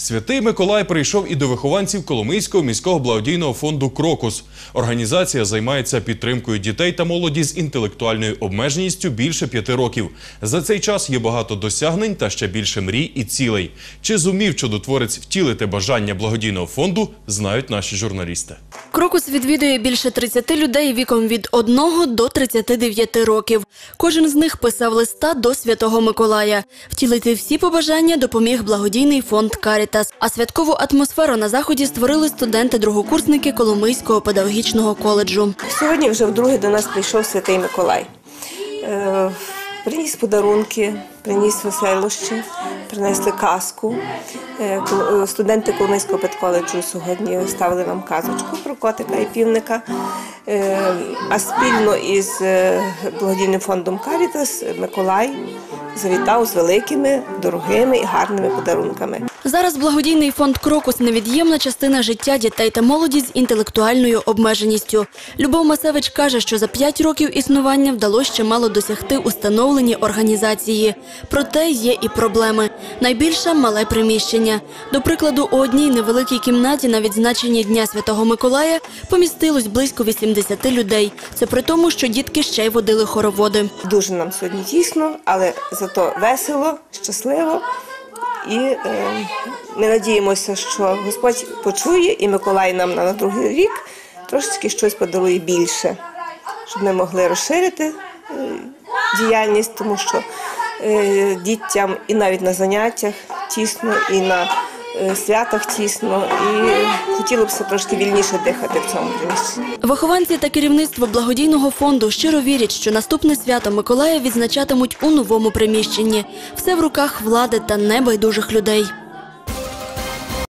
Святий Миколай прийшов і до вихованців Коломийського міського благодійного фонду Крокус. Організація займається підтримкою дітей та молоді з інтелектуальною обмеженістю більше п'яти років. За цей час є багато досягнень та ще більше мрій і цілей. Чи зумів чудотворець втілити бажання благодійного фонду, знають наші журналісти. Крокус відвідує більше 30 людей віком від 1 до 39 років. Кожен з них писав листа до Святого Миколая. Втілити всі побажання допоміг благодійний фонд Карітас. А святкову атмосферу на заході створили студенти-другокурсники Коломийського педагогічного коледжу. Сьогодні вже вдруге до нас прийшов Святий Миколай. Приніс подарунки, приніс веселощі, принесли казку. Е, е, Студенти Коломийського педколеджу сьогодні ставили нам казочку про котика і півника. Е, А спільно із благодійним фондом Карітас Миколай завітав з великими, дорогими і гарними подарунками. Зараз благодійний фонд Крокус невід'ємна частина життя дітей та молоді з інтелектуальною обмеженістю. Любов Масевич каже, що за п'ять років існування вдалося чимало досягти установлені організації. Проте є і проблеми. Найбільше мале приміщення. До прикладу, у одній невеликій кімнаті на відзначенні Дня Святого Миколая помістилось близько 80 людей. Це при тому, що дітки ще й водили хороводи. Дуже нам сьогодні тісно, але зато весело, щасливо. І е, ми надіємося, що Господь почує і Миколай нам на другий рік трошечки щось подарує більше, щоб ми могли розширити е, діяльність, тому що е, дітям і навіть на заняттях тісно, і на святах тісно. І хотілося б трошки вільніше дихати в цьому приміщенні. Вихованці та керівництво благодійного фонду щиро вірять, що наступне свято Миколая відзначатимуть у новому приміщенні. Все в руках влади та небайдужих людей.